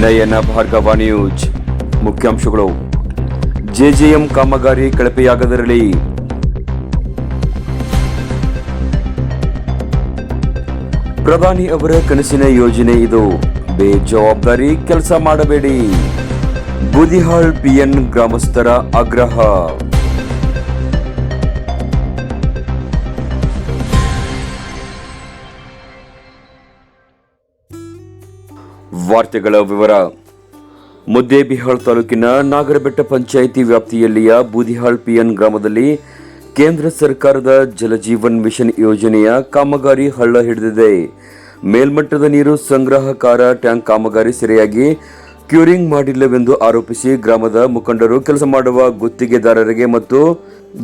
ನಯನ Bhargava news. ಮುಖ್ಯಾಂಶಗಳು. JJM ಕಾಮಗಾರಿ ಕಳಪೆಯಾಗದಿರಲಿ. ಪ್ರಧಾನಿ ಅವರ ಕನಸಿನ ಯೋಜನೆ ಇದು. ಬೇಜವಾಬ್ದಾರಿ ಕೆಲಸ ಮಾಡಬೇಡಿ. ಬುದಿಹಾಳ್ ಪಿಎನ್ ಗ್ರಾಮಸ್ಥರ ಆಗ್ರಹ. ವಾರ್ತೆಗಳ ವಿವರ. ಮುದ್ದೇಬಿಹಾಳ್ ತಾಲೂಕಿನ ನಾಗರಬೆಟ್ಟ ಪಂಚಾಯಿತಿ ವ್ಯಾಪ್ತಿಯಲ್ಲಿಯ ಬೂದಿಹಾಳ್ ಪಿಎನ್ ಗ್ರಾಮದಲ್ಲಿ ಕೇಂದ್ರ ಸರ್ಕಾರದ ಜಲಜೀವನ್ ಮಿಷನ್ ಯೋಜನೆಯ ಕಾಮಗಾರಿ ಹಳ್ಳ ಹಿಡಿದಿದೆ. ಮೇಲ್ಮಟ್ಟದ ನೀರು ಸಂಗ್ರಹಕಾರ ಟ್ಯಾಂಕ್ ಕಾಮಗಾರಿ ಸರಿಯಾಗಿ ಕ್ಯೂರಿಂಗ್ ಮಾಡಿಲ್ಲವೆಂದು ಆರೋಪಿಸಿ ಗ್ರಾಮದ ಮುಖಂಡರು ಕೆಲಸ ಮಾಡುವ ಗುತ್ತಿಗೆದಾರರಿಗೆ ಮತ್ತು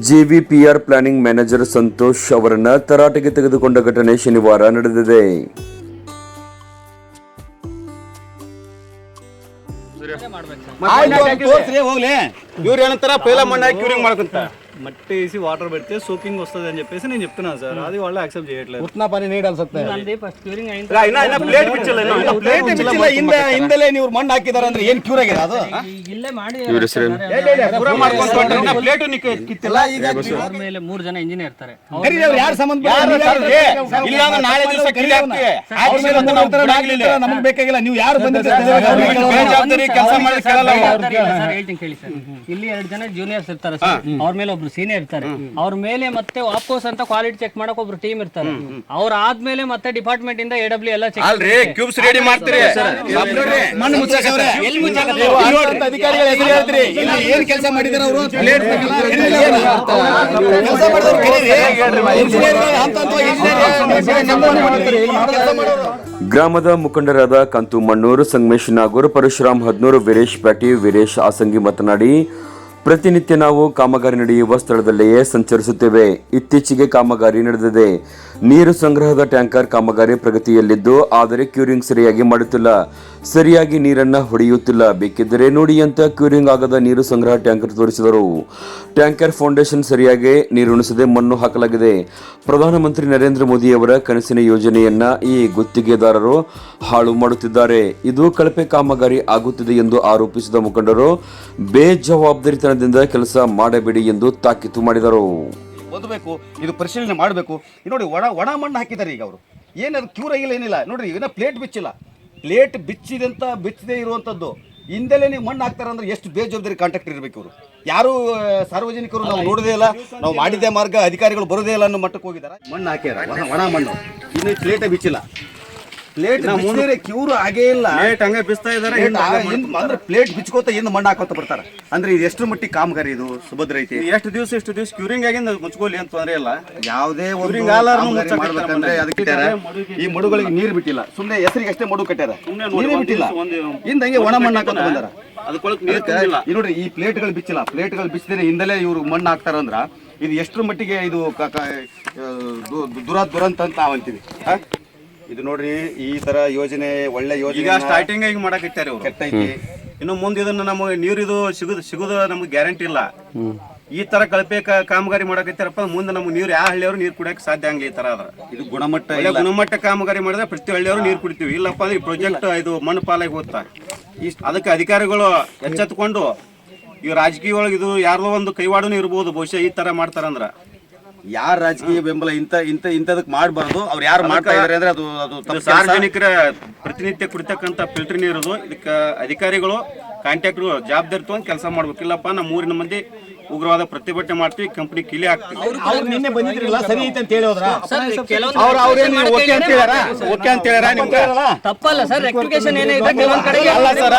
ಜಿವಿಪಿಆರ್ ಪ್ಲಾನಿಂಗ್ ಮ್ಯಾನೇಜರ್ ಸಂತೋಷ್ ಅವರನ್ನು ತರಾಟೆಗೆ ತೆಗೆದುಕೊಂಡ ಘಟನೆ ಶನಿವಾರ ನಡೆದಿದೆ. ಮಾಡ್ಬೇಕು ಸರ್. ಆಯ್ತು ಅವ್ರು ತೋರ್ಸ್ರಿ ಹೋಗ್ಲಿ ಇವ್ರು ಏನಂತಾರ ಪೈಲ ಮಣ್ಣ ಹಾಕಿ ಇವ್ರಿಗೆ ಮಾಡ್ಕೊಂತ మట్టి వేసి వాటర్ పెడితే సోకింగ్ వస్తుంది అని చెప్పేసి నేను చెప్తున్నాను సార్ అది వాళ్ళు యాక్సెప్ట్ చేయట్లేదు ಉತ್ನ ಪಾನಿ ನೀಡ್ ಅನ್ಸುತ್ತೆ ನಂದೇ ಫಸ್ಟ್ ಕ್ಯೂರಿಂಗ್ ಆಯ್ತು ಇಲ್ಲ, ಇನ್ನ ಇನ್ನ ಪ್ಲೇಟ್ ಬಿಚ್ಚಿಲ್ಲ ಇನ್ನು ಇನ್ನ ಪ್ಲೇಟ್ ಬಿಚ್ಚಿಲ್ಲ ಹಿಂದೆ ಹಿಂದೆಲೆ ನೀವು ಮಣ್ಣು ಹಾಕಿದಾರೆ ಅಂದ್ರೆ ಏನ್ ಕ್ಯೂರ್ ಆಗಿದೆ ಅದು ಈಗ ಇಲ್ಲೇ ಮಾಡಿ ಪೂರ ಮಾಡ್ಕೊಂತ ಹೊಂಟ್ರೆ ಇನ್ನ ಪ್ಲೇಟ್ ಕಿತ್ತಿಲ್ಲ ಈಗ ಅವ್ರ ಮೇಲೆ ಮೂರ್ ಜನ ಇಂಜಿನಿಯರ್ ಇರ್ತಾರೆ ಕರೀರಿ ಅವ್ರು ಯಾರು ಸಂಬಂಧ ಇಲ್ಲ ಅಂದ್ರೆ ನಾಳೆ ದಿವಸ ಕಿಲ್ಲಿ ಹಾಕ್ತೀವಿ ಆಫೀಸ್ ಬಂದು ನಾವು ಬಿಡಾಗ್ಲಿಲ್ಲ ನಮಗೆ ಬೇಕಾಗಿಲ್ಲ ನೀವು ಯಾರು ಬಂದಿದ್ದೀರಿ ಕೆಲಸ ಮಾಡಿ ಕೇಳಲ್ಲ ಅವ್ರು. ಸರ್ ಹೇಳ್ತೀನಿ ಕೇಳಿ ಸರ್ ಇಲ್ಲಿ ಎರಡು ಜನ ಜೂನಿಯರ್ಸ್ ಇರ್ತಾರೆ ಸರ್ ಅವ್ರ ಮೇಲೆ ಒಬ್ರು ಸೀನಿಯರ್ ಇರ್ತಾರೆ ಅವ್ರ ಮೇಲೆ ಮತ್ತೆ ವಾಪಸ್ ಅಂತ ಕ್ವಾಲಿಟಿ ಚೆಕ್ ಮಾಡಕ್ ಒಬ್ರು ಟೀಮ್ ಇರ್ತಾರೆ ಅವ್ರ ಆದ್ಮೇಲೆ ಮತ್ತೆ ಡಿಪಾರ್ಟ್ಮೆಂಟ್ ಇಂದ ಎಡಬ್ಲ್ಯೂ ಡಬ್ಲ್ಯೂ ಎಲ್ಲ ಚೆಕ್ ಅಲ್ರಿ ಕ್ಯೂಬ್ಸ್ ರೆಡಿ ಮಾಡ್ತೀರಿ ಮಣ್ಣು ಮುಚ್ಚಾಕವ್ರೆ ಅಧಿಕಾರಿಗಳ ಹೆಸರು ಹೇಳ್ತೀರಿ ಇಲ್ಲಿ ಏನ್ ಕೆಲಸ ಮಾಡಿದಾರ ಅವರು ಕೆಲಸ ಮಾಡಿದವರು ಕರೀರಿ ಇಂಜಿನಿಯರ್ ಅಂತ ಅಂತ ಇಂಜಿನಿಯರ್ ಗ್ರಾಮದ ಮುಖಂಡರಾದ ಕಂತು ಮಣ್ಣೂರು ಸಂಗಮೇಶ್ ನಾಗೂರ್ ಪರಶುರಾಮ್ ಹದ್ನೂರು ವೀರೇಶ್ ಪ್ಯಾಟಿ ವೀರೇಶ್ ಆಸಂಗಿ ಮಾತನಾಡಿ ಪ್ರತಿನಿತ್ಯ ನಾವು ಕಾಮಗಾರಿ ನಡೆಯುವ ಸ್ಥಳದಲ್ಲಿಯೇ ಸಂಚರಿಸುತ್ತೇವೆ. ಇತ್ತೀಚೆಗೆ ಕಾಮಗಾರಿ ನಡೆದಿದೆ. ನೀರು ಸಂಗ್ರಹದ ಟ್ಯಾಂಕರ್ ಕಾಮಗಾರಿ ಪ್ರಗತಿಯಲ್ಲಿದ್ದು, ಆದರೆ ಕ್ಯೂರಿಂಗ್ ಸರಿಯಾಗಿ ಮಾಡುತ್ತಿಲ್ಲ. ಸರಿಯಾಗಿ ನೀರನ್ನ ಹೊಡೆಯುತ್ತಿಲ್ಲ. ಬೇಕಿದ್ದರೆ ನೋಡಿ ಅಂತ ಕ್ಯೂರಿಂಗ್ ಆಗದ ನೀರು ಸಂಗ್ರಹ ಟ್ಯಾಂಕರ್ ತೋರಿಸಿದರು. ಟ್ಯಾಂಕರ್ ಫೌಂಡೇಶನ್ ಸರಿಯಾಗಿ ನೀರುಣಿಸದೆ ಮಣ್ಣು ಹಾಕಲಾಗಿದೆ. ಪ್ರಧಾನಮಂತ್ರಿ ನರೇಂದ್ರ ಮೋದಿ ಅವರ ಕನಸಿನ ಯೋಜನೆಯನ್ನ ಈ ಗುತ್ತಿಗೆದಾರರು ಹಾಳು ಮಾಡುತ್ತಿದ್ದಾರೆ. ಇದು ಕಳಪೆ ಕಾಮಗಾರಿ ಆಗುತ್ತಿದೆ ಎಂದು ಆರೋಪಿಸಿದ ಮುಖಂಡರು ಬೇಜವಾಬ್ದಾರಿತನದಿಂದ ಕೆಲಸ ಮಾಡಬೇಡಿ ಎಂದು ತಾಕೀತು ಮಾಡಿದರು. ಓದಬೇಕು ಇದು ಪರಿಶೀಲನೆ ಮಾಡಬೇಕು. ನೋಡಿ ಒಣ ಒಣ ಮಣ್ಣು ಹಾಕಿದ್ದಾರೆ ಈಗ ಅವರು. ಏನದು ಕ್ಯೂರ್ ಆಗಿಲ್ಲ ಏನಿಲ್ಲ. ನೋಡ್ರಿ ಏನೋ ಪ್ಲೇಟ್ ಬಿಚ್ಚಿಲ್ಲ. ಪ್ಲೇಟ್ ಬಿಚ್ಚಿದಂತ ಬಿಚ್ಚದೇ ಇರುವಂಥದ್ದು ಹಿಂದೆಲೆ ನೀವು ಮಣ್ಣು ಹಾಕ್ತಾರೆ ಅಂದ್ರೆ ಎಷ್ಟು ಬೇಜವಾಬ್ದಾರಿ ಕಾಂಟ್ಯಾಕ್ಟ್ ಇರಬೇಕು ಇವರು. ಯಾರು ಸಾರ್ವಜನಿಕರು ನಾವು ನೋಡೋದೇ ಇಲ್ಲ ನಾವು ಮಾಡಿದ್ದೇ ಮಾರ್ಗ ಅಧಿಕಾರಿಗಳು ಬರೋದೇ ಇಲ್ಲ ಅನ್ನೋ ಮಟ್ಟಕ್ಕೆ ಹೋಗಿದ್ದಾರೆ. ಮಣ್ಣು ಹಾಕ್ಯಾರ ಒಣ- ಒಣ ಮಣ್ಣು. ಇನ್ನು ಪ್ಲೇಟೇ ಬಿಚ್ಚಿಲ್ಲ. ಪ್ಲೇಟ್ ಮುಂದೆ ಕ್ಯೂರ್ ಆಗೇ ಇಲ್ಲ. ಪ್ಲೇಟ್ ಹಂಗೆ ಬಿಸ್ತಾ ಇದಾರೆ ಪ್ಲೇಟ್ ಆ- ಹಿಂದ್ ಅಂದ್ರೆ ಪ್ಲೇಟ್ ಬಿಚ್ಕೋತ ಹಿಂದ್ ಮಣ್ಣು ಹಾಕೋತ ಬರ್ತಾರೆ? ಅಂದ್ರೆ ಇದು ಎಷ್ಟು ಮಟ್ಟಿಗೆ ಕಾಮಗಾರಿ ಇದು ಸುಭದ್ರ ಐತಿ? ಎಷ್ಟು ದಿವಸ ಎಷ್ಟು ದಿವಸ ಕ್ಯೂರಿಂಗ್ ಆಗಿಂದ ಮುಚ್ಕೋಲಿ ಅಂತ ತೊಂದ್ರೆ ಇಲ್ಲ. ಯಾವುದೇ ಒಂದು ಇವ್ರಿಗೆ ಕಾಮಗಾರಿ ಮಾಡ್ಬೇಕಂದ್ರೆ ಅದಕ್ಕೆ ಇಟ್ಟಾರ. ಈ ಮಡುಗಳಿಗೆ ನೀರು ಬಿಟ್ಟಿಲ್ಲ. ಸುಮ್ಮನೆ ಹೆಸರಿಗೆ ಅಷ್ಟೇ ಮಡು ಸುಮ್ನೆ ನೋಡಿ ನೀರೇ ಒಂದ್ ಬಿಟ್ಟಿಲ್ಲ. ದಿವ್ಸ ಒಂದು- ಹಿಂದೆ ಹಂಗೆ ಒಣ ಮಣ್ಣು ಹಾಕೋತ ಬಂದಾರ. ಅದಕ್ಕೊಳಕ್ ನೀರು ಅದಕ್ಕೆ ತುಂಬಿಲ್ಲ. ಈ ನೋಡ್ರಿ ಈ ಪ್ಲೇಟ್ಗಳು ಬಿಚ್ಚಿಲ್ಲ. ಪ್ಲೇಟ್ಗಳು ಬಿಚ್ಚಿದ್ರೆ ಹಿಂದಲೇ ಇವ್ರು ಮಣ್ಣು ಹಾಕ್ತಾರಂದ್ರ ಇದು ಎಷ್ಟರ ಮಟ್ಟಿಗೆ ಇದು ಕ- ಕ- ಆ, ದು- ದುರ ದುರಂತ ಅಂತ ನಾವ್ ಅಂತೀವಿ? ಇದು ನೋಡ್ರಿ ಈ ತರ ಯೋಜನೆ ಒಳ್ಳೆ ಈಗ ಯೋಜನೆ ಸ್ಟಾರ್ಟಿಂಗ್ ಆಗಿ ಇಟ್ಟಾರೆ ಕೆಟ್ಟ ಐತಿ. ಇನ್ನು ಮುಂದೆ ಇದನ್ನ ನಮಗೆ ನೀರಿದು ಸಿಗುದು ಸಿಗುದು ನಮ್ಗೆ ಗ್ಯಾರಂಟಿ ಇಲ್ಲ. ಈ ತರ ಕಳಪೆ ಕ- ಕಾಮಗಾರಿ ಮಾಡಾಕತ್ತಾರಪ್ಪ ಮುಂದೆ ನಮ್ಗೆ ನೀರು ಯಾವ ಹಳ್ಳಿಯವರು ನೀರು ಕುಡಿಯಕ್ಕೆ ಸಾಧ್ಯ ಹಂಗೆ ಈ ತರ ಅದ್ರ ಇದು ಗುಣಮಟ್ಟ ಒಳ್ಳೆ ಗುಣಮಟ್ಟ ಕಾಮಗಾರಿ ಮಾಡಿದ್ರೆ ಪ್ರತಿ ಹಳ್ಳಿಯವರು ನೀರು ಕುಡಿತೀವಿ. ಇಲ್ಲಪ್ಪ ಅಂದ್ರೆ ಪ್ರೊಜೆಕ್ಟ್ ಇದು ಮಣ್ಣು ಪಾಲಾಗಿ ಹೋಗ್ತಾ. ಇಷ್ಟ ಅದಕ್ಕೆ ಅಧಿಕಾರಿಗಳು ಎಚ್ಚೆತ್ಕೊಂಡು ಈ ರಾಜಕೀಯ ಒಳಗೆ ಇದು ಯಾರದೋ ಒಂದು ಕೈವಾಡನೂ ಇರ್ಬೋದು ಬಹುಶಃ ಈ ತರ ಮಾಡ್ತಾರಂದ್ರ. ಯಾರ ರಾಜಕೀಯ ಬೆಂಬಲ ಇಂತ ಇಂತ ಇಂಥದಕ್ಕೆ ಮಾಡಬಾರ್ದು. ಅವ್ರು ಯಾರು ಮಾಡ್ತಾ ಇದಾರೆ ಅಂದ್ರೆ ಅದು ಅದು ಇದು ತಪ್ಪು ಕೆಲ್ಸ. ಸಾರ್ವಜನಿಕರ ಪ್ರತಿನಿತ್ಯ ಕುಡಿತಕ್ಕಂಥ ಫಿಲ್ಟರ್ ನೀರು ಇದಕ್ಕೆ ಅಧಿಕಾರಿಗಳು ಕಾಂಟ್ಯಾಕ್ಟ್ರು ಜವಾಬ್ದಾರಿ ತಗೊಂಡು ಕೆಲಸ ಮಾಡ್ಬೇಕಿಲ್ಲಪ್ಪ. ನಮ್ಮ ಊರಿನ ಮಂದಿ ಉಗ್ರವಾದ ಪ್ರತಿಭಟನೆ ಮಾಡ್ತೀವಿ ಕಂಪನಿ ಕಿಲಿ ಹಾಕ್ತೀವಿ. ಅವ್ರು ನಿನ್ನೆ ಬಂದಿದ್ರಲ್ಲ ಸರಿ ಐತೆ ಅಂತ ಹೇಳಿ ಹೋದ್ರ ಕೆಲವೊಂದು ಅವ್ರು ಅವ್ರೇನು ಓಕೆ ಅಂತ ಹೇಳ್ಯಾರ? ಓಕೆ ಅಂತ ಹೇಳ್ಯಾರ ನಿಮ್ಗೆ? ತಪ್ಪಲ್ಲ ಸರ್ ರೆಕ್ಟಿಫಿಕೇಶನ್ ಏನೇ ಇದೆ ಕೆಲವೊಂದ್ ಕಡೆಗೆ ಅಲ್ಲ ಸರ್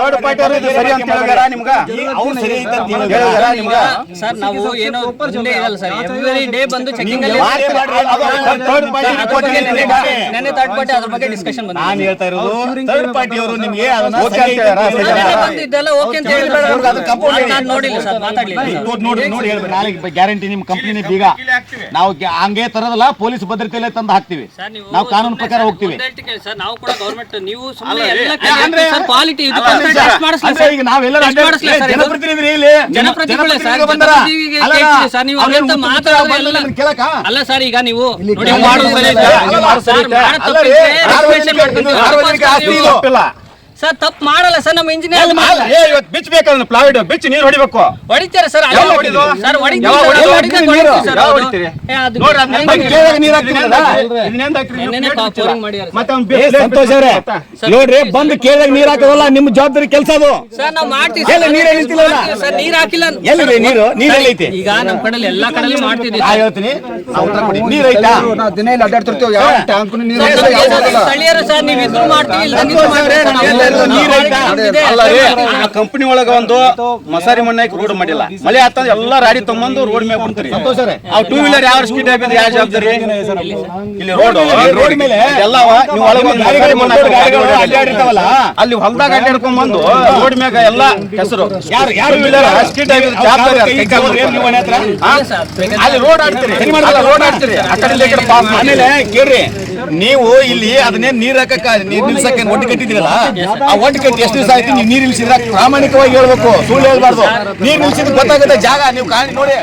ಥರ್ಡ್ ಪಾರ್ಟಿ ಅವರು ಇದು ಸರಿ ಅಂತ ಹೇಳ್ಯಾರ ನಿಮ್ಗೆ? ಅವ್ರು ಸರಿ ಐತೆ ಅಂತ ಹೇಳ್ಯಾರ ನಿಮ್ಗ? ಸರ್ ನಾವು ಏನೋ ಮುಂದೆ ಇರಲ್ಲ ಸರ್. ಎವ್ರಿ ಡೇ ಬಂದು ಚೆಕಿಂಗ್ ಅಲ್ಲಿ ಮಾಡ್ರಿ, ಮಾಡ್ರಿ, ಅದು third party report ಗೆ ನಿನ್ನೆ ಮಾಡಿ. ನೆನೆ ಥರ್ಡ್ ಪಾರ್ಟಿ ಅದ್ರ ಬಗ್ಗೆ ಡಿಸ್ಕಷನ್ ಬಂದಿದೆ. ನಾನು ಹೇಳ್ತಾ ಇರೋದು ಥರ್ಡ್ ಪಾರ್ಟಿ ಅವರು ನಿಮ್ಗೆ ಅದನ್ನ ಓಕೆ ಅಂತ ಹೇಳ್ಯಾರ ಸರಿ ನೆನ್ನೆ ಬಂದಿದ್ದೆಲ್ಲ ಓಕೆ ಅಂತ ಹೇಳಿ ಅವ್ರಿಗೆ ಅದು compound ಹೇಳಿ. ನಾನು ನೋಡಿಲ್ಲ ಸರ್ ಮಾತಾಡ್ಲಿಲ್ಲ. ನೋಡಿ ನೋಡಿ ನೋಡಿ ಹೇಳ್ಬೇಕು ನಾಳೆ ಗ್ಯಾರಂಟಿ ನಿಮ್ ಕಂಪ್ನಿ ಬೀಗ ನಾವು ಹಂಗೇ ತರದಲ್ಲ ಪೊಲೀಸ್ ಭದ್ರತೆಯಲ್ಲೇ ತಂದು ಹಾಕ್ತಿವಿ ಸರ್ ನೀವು ಕಾನೂನು ಪ್ರಕಾರ ಹೋಗ್ತೀವಿ ನಾವು ಕೂಡ ಗೌರ್ಮೆಂಟ್ ನೀವು ಕ್ವಾಲಿಟಿ ಈಗ ನಾವೆಲ್ಲರೂ. ಜನಪ್ರತಿನಿಧಿ ಅಲ್ಲ, ಸರ್, ಈಗ ನೀವು ನೋಡಿ ಸರಿ ಇದು. ತಪ್ಪು ಮಾಡಲ್ಲ ಸರ್ ನಮ್ಮ ಇಂಜಿನಿಯರ್ ಇವತ್ತು ಬಿಚ್ ಬೇಕಲ್ಲ ಪ್ಲಾವಿಡ್ ಬಿಚ್ ನೀರು ಹೊಡಿಬೇಕು. ಹೊಡಿತಾರೆ ಸರ್? ಸರ್ ನೀರು? ನೋಡ್ರಿ, ನೀರು ಬಂದು ಕೇಳಿದಾಗ ನೀರ್ ಹಾಕೋದಲ್ಲ ನಿಮ್ ಜವಾಬ್ದಾರಿ ಕೆಲಸ ಅದು ಸರ್ ನಾವು ಮಾಡ್ತೀವಿ ನೀರೇ? ಸರ್ ನೀರ್ ಹಾಕಿಲ್ಲ ಎಲ್ಲಿ ನೀರು? ನೀರಲ್ಲಿ ಐತಿ ಈಗ ನಮ್ಮ ಕಡೆ ಎಲ್ಲಾ ಕಡೆ ಮಾಡ್ತಿದ್ದೀವಿ ಹೇಳ್ತೀನಿ. ನೀರ್ ಐತಾ? ನಾವು ದಿನ ಇಲ್ಲಿ ಅಡ್ಡಾಡ್ತಿರ್ತೀವಿ ನೀರು. ಸ್ಥಳೀಯರು ಸರ್ ನೀವು ಇದ್ರು ಮಾಡ್ತೀವಿ ಕಂಪನಿ ಒಳಗ ಒಂದು ಮಸಾರಿ ಮಣ್ಣಾಕಿ ರೋಡ್ ಮಾಡಿಲ್ಲ. ಮಳೆ ಆತಂದ್ರೆ ಎಲ್ಲಾ ರಾಡಿ ತಗೊಂಡು ರೋಡ್ ಮೇಲೆ ಕೊಡ್ತಾರೆ ಆ ಟೂ ವೀಲರ್ ಯಾವ ಸ್ಪೀಡ್ ಆಗಿದ್ರೆ ಯಾವ ಜವಾಬ್ದಾರಿ? ಇಲ್ಲಿ ರೋಡ್ ರೋಡ್ ಮೇಲೆ. ಎಲ್ಲ ನೀವು ಒಳಗೆ ಅಲ್ಲಿ ಹೊಲದಾಗ ಅಡ್ಡಾಡ್ಕೊಂಡ್ ಬಂದು ರೋಡ್ ಮ್ಯಾಗ ಎಲ್ಲ ಹೆಸರು ಯಾರು ಯಾರು ವೀಲರ್ ಸ್ಪೀಡ್ ಆಗಿದ್ರೆ ಜವಾಬ್ದಾರಿ ಅಲ್ಲಿ ರೋಡ್ ಆಡ್ತೀರಿ. ರೋಡ್ ಆಡ್ತೀರಿ. ಆ ಕಡೆ ಆಮೇಲೆ ಕೇಳ್ರಿ ನೀವು ಇಲ್ಲಿ ಅದನ್ನೇ ನೀರ್ ಹಾಕಕ್ಕ ನೀರ್ ನಿಲ್ಸಕ್ಕೆ ಒಟ್ಟು ಕಟ್ಟಿದಿರಲ್ಲ ಆ ಒಟ್ಟು ಕಟ್ಟಿ ಎಷ್ಟು ದಿವಸ ಆಯ್ತು? ನೀವು ನೀರ್ ನಿಲ್ಸಿದ್ರ ಪ್ರಾಮಾಣಿಕವಾಗಿ ಹೇಳ್ಬೇಕು. ಸುಳ್ಳು ಹೇಳ್ಬಾರ್ದು. ನೀರ್ ನಿಲ್ಸಿದ್ ಗೊತ್ತಾಗುತ್ತೆ ಜಾಗ. ನೀವು ಕಾಣಿ ನೋಡಿ.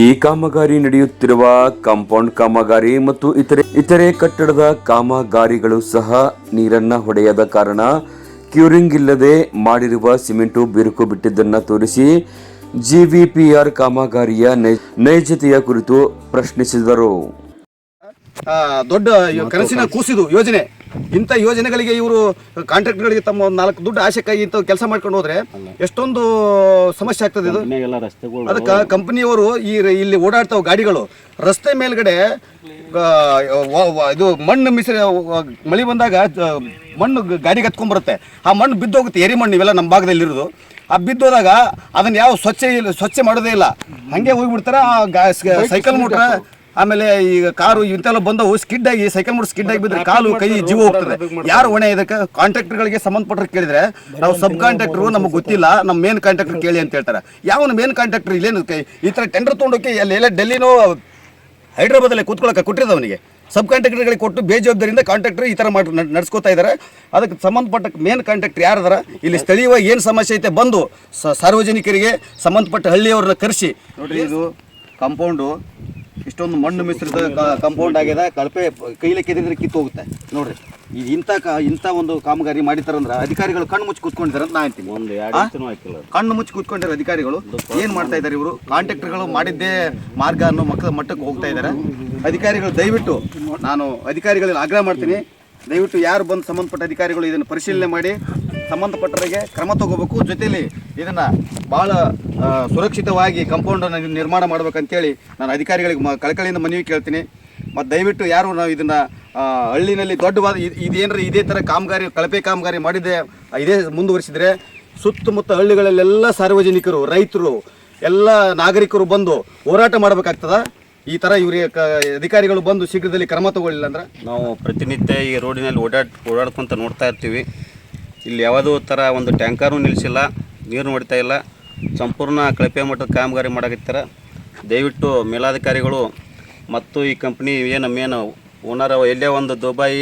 ಈ ಕಾಮಗಾರಿ ನಡೆಯುತ್ತಿರುವ ಕಾಂಪೌಂಡ್ ಕಾಮಗಾರಿ ಮತ್ತು ಇತರೆ ಇತರೆ ಕಟ್ಟಡದ ಕಾಮಗಾರಿಗಳು ಸಹ ನೀರನ್ನ ಹೊಡೆಯದ ಕಾರಣ ಕ್ಯೂರಿಂಗ್ ಇಲ್ಲದೆ ಮಾಡಿರುವ ಸಿಮೆಂಟು ಬಿರುಕು ಬಿಟ್ಟಿದ್ದನ್ನ ತೋರಿಸಿ ಜಿವಿಪಿಆರ್ ಕಾಮಗಾರಿಯ ನೈಜತೆಯ ಕುರಿತು ಪ್ರಶ್ನಿಸಿದರು. ದೊಡ್ಡ ಕನಸಿನ ಕೂಸಿದು ಯೋಜನೆ. ಇಂಥ ಯೋಜನೆಗಳಿಗೆ ಇವರು ಕಾಂಟ್ರಾಕ್ಟ್ಗಳಿಗೆ ತಮ್ಮ ಒಂದು ನಾಲ್ಕು ದುಡ್ಡು ಆಶೆಕ್ಕಾಗಿ ಇಂಥ ಕೆಲಸ ಮಾಡ್ಕೊಂಡು ಹೋದ್ರೆ ಎಷ್ಟೊಂದು ಸಮಸ್ಯೆ ಆಗ್ತದೆ ಇದು. ಅದಕ್ಕೆ ಕಂಪನಿಯವರು ಈ ಇಲ್ಲಿ ಓಡಾಡ್ತಾವ ಗಾಡಿಗಳು. ರಸ್ತೆ ಮೇಲ್ಗಡೆ ಇದು ಮಣ್ಣು ಮಿಶ್ರ ಮಳೆ ಬಂದಾಗ ಮಣ್ಣು ಗಾಡಿಗೆ ಹತ್ಕೊಂಡ್ಬರುತ್ತೆ. ಆ ಮಣ್ಣು ಬಿದ್ದೋಗುತ್ತೆ ಎರಿ ಮಣ್ಣು ಇವೆಲ್ಲ ನಮ್ಮ ಭಾಗದಲ್ಲಿ ಇರೋದು. ಆ ಬಿದ್ದೋದಾಗ ಅದನ್ನ ಯಾವ ಸ್ವಚ್ಛ ಇಲ್ಲ ಸ್ವಚ್ಛ ಮಾಡೋದೇ ಇಲ್ಲ. ಹಂಗೆ ಹೋಗ್ಬಿಡ್ತಾರೆ ಆ ಗಾ- ಸೈಕಲ್ ಮೋಟ್ರ ಆಮೇಲೆ ಈಗ ಕಾರು ಇಂತೆಲ್ಲ ಬಂದವು ಸ್ಕಿಡ್ ಆಗಿ ಸೈಕಲ್ ಮೂಡ್ ಸ್ಕಿಡ್ ಆಗಿ ಬಿದ್ದರೆ ಕಾಲು ಕೈ ಜೀವ ಹೋಗ್ತದೆ. ಯಾರು ಹೊಣೆ ಇದಕ್ಕೆ? ಕಾಂಟ್ರಾಕ್ಟರ್ಗಳಿಗೆ ಸಂಬಂಧಪಟ್ಟರು ಕೇಳಿದ್ರೆ ನಾವು ಸಬ್ ಕಾಂಟ್ರಾಕ್ಟರ್ ನಮಗೆ ಗೊತ್ತಿಲ್ಲ ನಮ್ಮ ಮೇನ್ ಕಾಂಟ್ರಾಕ್ಟರ್ ಕೇಳಿ ಅಂತ ಹೇಳ್ತಾರೆ. ಯಾವ ಮೇನ್ ಕಾಂಟ್ರಾಕ್ಟರ್ ಇಲ್ಲೇನು ಕೈ- ಈ ಥರ ಟೆಂಡರ್ ತೊಗೊಂಡೋಕೆ ಅಲ್ಲಿ ಎಲ್ಲ ಡೆಲ್ಲಿನೋ ಹೈದ್ರಾಬಾದಲ್ಲಿ ಕೂತ್ಕೊಳ್ಳೋಕೆ ಕೊಟ್ಟಿರೋದು ಸಬ್ ಕಾಂಟ್ರಾಕ್ಟರ್ಗಳಿಗೆ ಕೊಟ್ಟು ಬೇಜವಾಬ್ದಾರಿಯಿಂದ ಕಾಂಟ್ರಾಕ್ಟರ್ ಈ ಥರ ಮಾಡಿ ನಡ್- ನಡ್ಸ್ಕೊತಾ ಇದ್ದಾರೆ ಅದಕ್ಕೆ ಸಂಬಂಧಪಟ್ಟ ಮೇನ್ ಕಾಂಟ್ರಾಕ್ಟರ್ ಯಾರದಾರ ಇಲ್ಲಿ ಸ್ಥಳೀಯವಾಗಿ ಏನು ಸಮಸ್ಯೆ ಐತೆ ಬಂದು ಸಾರ್ವಜನಿಕರಿಗೆ ಸಂಬಂಧಪಟ್ಟ ಹಳ್ಳಿಯವ್ರನ್ನ ಕರೆಸಿ. ನೋಡ್ರಿ ಇದು ಕಾಂಪೌಂಡು ಇಷ್ಟೊಂದು ಮಣ್ಣು ಮಿಶ್ರಿತ ಕಾಂಪೌಂಡ್ ಆಗಿದೆ. ಕಳಪೆ ಕೈಲಿ ಕೆದಿದ್ರೆ ಕಿತ್ತು ಹೋಗುತ್ತೆ. ನೋಡ್ರಿ ಈ ಇಂಥ ಇಂಥ ಒಂದು ಕಾಮಗಾರಿ ಮಾಡಿತಾರಂದ್ರೆ ಅಧಿಕಾರಿಗಳು ಕಣ್ಣು ಮುಚ್ಚಿ ಕೂತ್ಕೊಂಡಿದ್ದಾರೆ ಅಂತ ನಾ ಅಂತೀನಿ. ಒಂದು ಕಣ್ಣು ಮುಚ್ಚಿ ಕೂತ್ಕೊಂಡಿರೋ ಅಧಿಕಾರಿಗಳು. ಏನ್ ಮಾಡ್ತಾ ಇದ್ದಾರೆ ಇವರು? ಕಾಂಟ್ರಾಕ್ಟರ್ಗಳು ಮಾಡಿದ್ದೇ ಮಾರ್ಗ ಅನ್ನೋ ಮಕ್ಕಳ ಮಟ್ಟಕ್ಕೆ ಹೋಗ್ತಾ ಇದ್ದಾರೆ. ಅಧಿಕಾರಿಗಳು ದಯವಿಟ್ಟು ನಾನು ಅಧಿಕಾರಿಗಳಿಗೆ ಆಗ್ರಹ ಮಾಡ್ತೀನಿ. ದಯವಿಟ್ಟು ಯಾರು ಬಂದು ಸಂಬಂಧಪಟ್ಟ ಅಧಿಕಾರಿಗಳು ಇದನ್ನು ಪರಿಶೀಲನೆ ಮಾಡಿ. ಸಂಬಂಧಪಟ್ಟವರಿಗೆ ಕ್ರಮ ತಗೋಬೇಕು. ಜೊತೆಯಲ್ಲಿ ಇದನ್ನು ಭಾಳ ಸುರಕ್ಷಿತವಾಗಿ ಕಂಪೌಂಡನ್ನು ನಿರ್ಮಾಣ ಮಾಡ್ಬೇಕಂತೇಳಿ ನಾನು ಅಧಿಕಾರಿಗಳಿಗೆ ಮ, ಕಳಕಳಿಯಿಂದ ಮನವಿ ಕೇಳ್ತೀನಿ. ಮತ್ತು ದಯವಿಟ್ಟು ಯಾರು ನಾವು ಇದನ್ನು ಹಳ್ಳಿನಲ್ಲಿ ದೊಡ್ಡವಾದ ಇದೇನರ ಇದೇ ಥರ ಕಾಮಗಾರಿ, ಕಳಪೆ ಕಾಮಗಾರಿ ಮಾಡಿದೆ, ಇದೇ ಮುಂದುವರಿಸಿದರೆ ಸುತ್ತಮುತ್ತ ಹಳ್ಳಿಗಳಲ್ಲೆಲ್ಲ ಸಾರ್ವಜನಿಕರು, ರೈತರು, ಎಲ್ಲ ನಾಗರಿಕರು ಬಂದು ಹೋರಾಟ ಮಾಡಬೇಕಾಗ್ತದ? ಈ ಥರ ಇವ್ರಿಗೆ ಅಧಿಕಾರಿಗಳು ಬಂದು ಶೀಘ್ರದಲ್ಲಿ ಕ್ರಮ ತಗೊಳ್ಳಿಲ್ಲ ಅಂದ್ರೆ? ನಾವು ಪ್ರತಿನಿತ್ಯ ಈ ರೋಡಿನಲ್ಲಿ ಓಡಾಡ್, ಓಡಾಡ್ಕೊಂತ ನೋಡ್ತಾ ಇರ್ತೀವಿ. ಇಲ್ಲಿ ಯಾವುದೋ ಥರ ಒಂದು ಟ್ಯಾಂಕರು ನಿಲ್ಲಿಸಿಲ್ಲ ನೀರು ನೋಡ್ತಾ ಇಲ್ಲ. ಸಂಪೂರ್ಣ ಕಳಪೆ ಮಟ್ಟದ ಕಾಮಗಾರಿ ಮಾಡಕತ್ತಾರ. ದಯವಿಟ್ಟು ಮೇಲಾಧಿಕಾರಿಗಳು ಮತ್ತು ಈ ಕಂಪ್ನಿ ಏನು ಮೇನ್ ಓನರ್ ಎಲ್ಲೇ ಒಂದು ದುಬೈ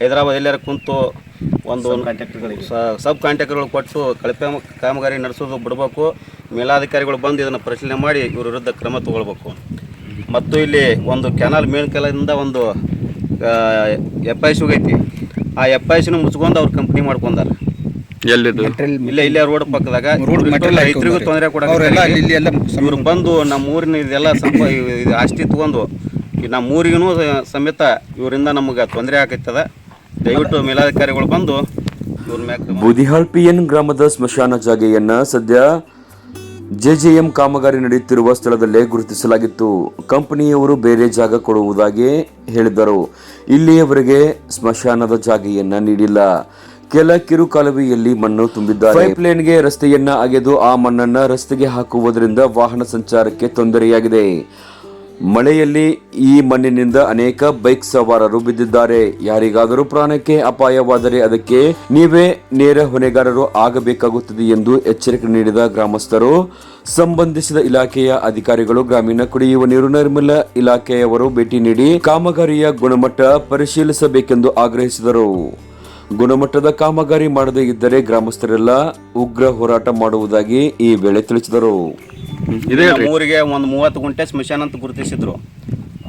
ಹೈದರಾಬಾದ್ ಎಲ್ಲಾರು ಕುಂತು ಒಂದು ಕಾಂಟ್ಯಾಕ್ಟ್ಗಳಿಗೆ ಸಬ್ ಕಾಂಟ್ಯಾಕ್ಟ್ಗಳು ಕೊಟ್ಟು ಕಳಪೆ ಕಾಮಗಾರಿ ನಡೆಸೋದು ಬಿಡಬೇಕು. ಮೇಲಾಧಿಕಾರಿಗಳು ಬಂದು ಇದನ್ನು ಪರಿಶೀಲನೆ ಮಾಡಿ ಇವ್ರ ವಿರುದ್ಧ ಕ್ರಮ ತಗೊಳ್ಬೇಕು. ಮತ್ತು ಇಲ್ಲಿ ಒಂದು ಕೆನಾಲ್ ಮೇಲ್ಕೆಲಿಂದ ಒಂದು ಎಫ್ ಐ ಆ ಎಫ್ ಐ ಸಿನ ಮುಚ್ಕೊಂಡು ಅವ್ರು ಕಂಪ್ನಿ ಮಾಡ್ಕೊಂಡಾರ. ಇಲ್ಲ ಇಲ್ಲೇ ರೋಡ್ ಪಕ್ಕದಾಗ ರೈತರಿಗೂ ತೊಂದರೆ ಕೊಡಕ್ಕೆ ಇವ್ರು ಬಂದು ನಮ್ಮ ಊರಿನ ಇದೆಲ್ಲ ಸಂಪ ಇದು ಆಸ್ತಿ ತಗೊಂಡು ಈ ನಮ್ಮ ಊರಿಗೂ ಸಮೇತ ಇವರಿಂದ ನಮಗೆ ತೊಂದರೆ ಆಗೈತದ. ದಯವಿಟ್ಟು ಮೇಲಾಧಿಕಾರಿಗಳು ಬಂದು ಇವ್ರ ಪಿ ಎನ್ ಬೂದಿಹಾಳ್ ಗ್ರಾಮದ ಸ್ಮಶಾನ ಜಾಗೆಯನ್ನ ಸದ್ಯ ಜೆಜೆಎಂ ಕಾಮಗಾರಿ ನಡೆಯುತ್ತಿರುವ ಸ್ಥಳದಲ್ಲೇ ಗುರುತಿಸಲಾಗಿತ್ತು. ಕಂಪನಿಯವರು ಬೇರೆ ಜಾಗ ಕೊಡುವುದಾಗಿ ಹೇಳಿದರು. ಇಲ್ಲಿಯವರೆಗೆ ಸ್ಮಶಾನದ ಜಾಗೆಯನ್ನ ನೀಡಿಲ್ಲ. ಕೆಲ ಕಿರು ಕಾಲುವೆಯಲ್ಲಿ ಮಣ್ಣು ತುಂಬಿದ್ದಾರೆ. ಪೈಪ್ ಲೈನ್ಗೆ ರಸ್ತೆಯನ್ನ ಅಗೆದು ಆ ಮಣ್ಣನ್ನ ರಸ್ತೆಗೆ ಹಾಕುವುದರಿಂದ ವಾಹನ ಸಂಚಾರಕ್ಕೆ ತೊಂದರೆಯಾಗಿದೆ. ಮಳೆಯಲ್ಲಿ ಈ ಮಣ್ಣಿನಿಂದ ಅನೇಕ ಬೈಕ್ ಸವಾರರು ಬಿದ್ದಿದ್ದಾರೆ. ಯಾರಿಗಾದರೂ ಪ್ರಾಣಕ್ಕೆ ಅಪಾಯವಾದರೆ ಅದಕ್ಕೆ ನೀವೇ ನೇರ ಹೊಣೆಗಾರರು ಆಗಬೇಕಾಗುತ್ತದೆ ಎಂದು ಎಚ್ಚರಿಕೆ ನೀಡಿದ ಗ್ರಾಮಸ್ಥರು. ಸಂಬಂಧಿಸಿದ ಇಲಾಖೆಯ ಅಧಿಕಾರಿಗಳು ಗ್ರಾಮೀಣ ಕುಡಿಯುವ ನೀರು ನಿರ್ಮಲ ಇಲಾಖೆಯವರು ಭೇಟಿ ನೀಡಿ ಕಾಮಗಾರಿಯ ಗುಣಮಟ್ಟ ಪರಿಶೀಲಿಸಬೇಕೆಂದು ಆಗ್ರಹಿಸಿದರು. ಗುಣಮಟ್ಟದ ಕಾಮಗಾರಿ ಮಾಡದೇ ಇದ್ದರೆ ಗ್ರಾಮಸ್ಥರೆಲ್ಲ ಉಗ್ರ ಹೋರಾಟ ಮಾಡುವುದಾಗಿ ಈ ವೇಳೆ ತಿಳಿಸಿದರು. ನಮ್ಮ ಊರಿಗೆ ಒಂದು ಮೂವತ್ತು ಗುಂಟೆ ಸ್ಮಶಾನ ಅಂತ ಗುರುತಿಸಿದ್ರು.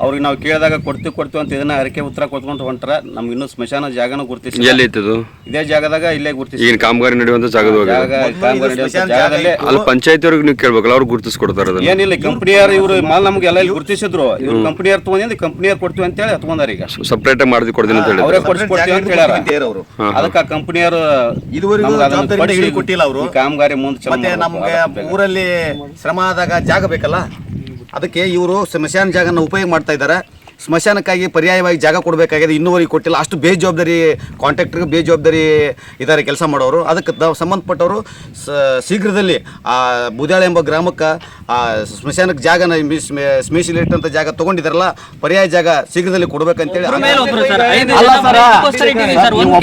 ಅವ್ರಿಗೆ ನಾವು ಕೇಳಿದಾಗ ಕೊಡ್ತೀವಿ ಕೊಡ್ತೀವಿ ಅಂತ ಇದನ್ನ ಅರಕೆ ಉತ್ತರ ಕೊತ್ಕೊಂಡು ಹೊಂಟ್ರ ನಮ್ಗೆ ಇನ್ನೂ ಸ್ಮಶಾನ ಜಾಗನ ಗುರುತಿಸಿ ಎಲ್ಲಿ ಇತ್ತು ಇದೇ ಜಾಗದಾಗ ಇಲ್ಲೇ ಗುರುತಿಸಿ ಕಾಮಗಾರಿ ನಡೆಯುವಂತ ಜಾಗದಾಗ ಜಾಗ ಕಾಮಗಾರಿ ಜಾಗದಲ್ಲೇ ಅಲ್ಲಿ ಪಂಚಾಯತಿ ಅವ್ರಿಗೆ ನೀವು ಕೇಳ್ಬೇಕಲ್ಲ ಅವ್ರು ಗುರುತಿಸ್ಕೊಡ್ತಾರೆ ಅದನ್ನ. ಏನಿಲ್ಲ ಕಂಪ್ನಿಯರ್ ಇವರು ಮಾಲ್ ನಮ್ಗೆ ಎಲ್ಲ ಇಲ್ಲಿ ಗುರುತಿಸಿದ್ರು. ಇವ್ರು ಕಂಪ್ನಿಯರ್ ತಗೊಂಡಿದ್ದು ಕಂಪ್ನಿಯರ್ ಕೊಡ್ತೀವಿ ಅಂತ ಹೇಳಿ ಹತ್ಕೊಂಡಾರ ಈಗ. ಸಪ್ರೇಟ್ ಆಗಿ ಮಾಡ್ದಿ ಕೊಡ್ತೀನಿ ಅಂತ ಅವರೇ ಹೇಳಿದ್ರು ಕೊಡ್ಸ್ಕೊಡ್ತೀವಿ ಅಂತ ಹೇಳ್ಯಾರ. ಅವರು. ಅದಕ್ಕೆ ಆ ಕಂಪ್ನಿಯರು ಇದುವರೆಗೂ ಹೇಳಿ ಕೊಟ್ಟಿಲ್ಲ ಅವರು. ಕಾಮಗಾರಿ ಮುಂದೆ. ನಮ್ಗೆ ಊರಲ್ಲಿ ಶ್ರಮ ಆದಾಗ ಜಾಗ ಬೇಕಲ್ಲ? ಅದಕ್ಕೆ ಇವರು ಸ್ಮಶಾನ ಜಾಗನ ಉಪಯೋಗ ಮಾಡ್ತಾ ಇದ್ದಾರೆ. ಸ್ಮಶಾನಕ್ಕಾಗಿ ಪರ್ಯಾಯವಾಗಿ ಜಾಗ ಕೊಡಬೇಕಾಗಿದೆ. ಇನ್ನೂವರೆಗೆ ಕೊಟ್ಟಿಲ್ಲ ಅಷ್ಟು ಬೇಜವಾಬ್ದಾರಿ ಕಾಂಟ್ರಾಕ್ಟರ್ಗೆ ಬೇಜವಾಬ್ದಾರಿ ಇದ್ದಾರೆ ಕೆಲಸ ಮಾಡೋರು. ಅದಕ್ಕೆ ಸಂಬಂಧಪಟ್ಟವರು ಸ- ಶೀಘ್ರದಲ್ಲಿ ಆ ಬುದಾಳ ಎಂಬ ಗ್ರಾಮಕ್ಕೆ ಆ ಸ್ಮಶಾನಕ್ಕೆ ಜಾಗನ ಸ್ಮೇಶಿಲಿಟ್ಟಂಥ ಅಂತ ಜಾಗ ತೊಗೊಂಡಿದ್ದಾರಲ್ಲ ಪರ್ಯಾಯ ಜಾಗ ಶೀಘ್ರದಲ್ಲಿ ಕೊಡಬೇಕಂತೇಳಿ ಮೇಲೆ ಒಬ್ರು ಸರ್. ಅಲ್ಲ ಸರ್, ಸರ್. ಒಂದ್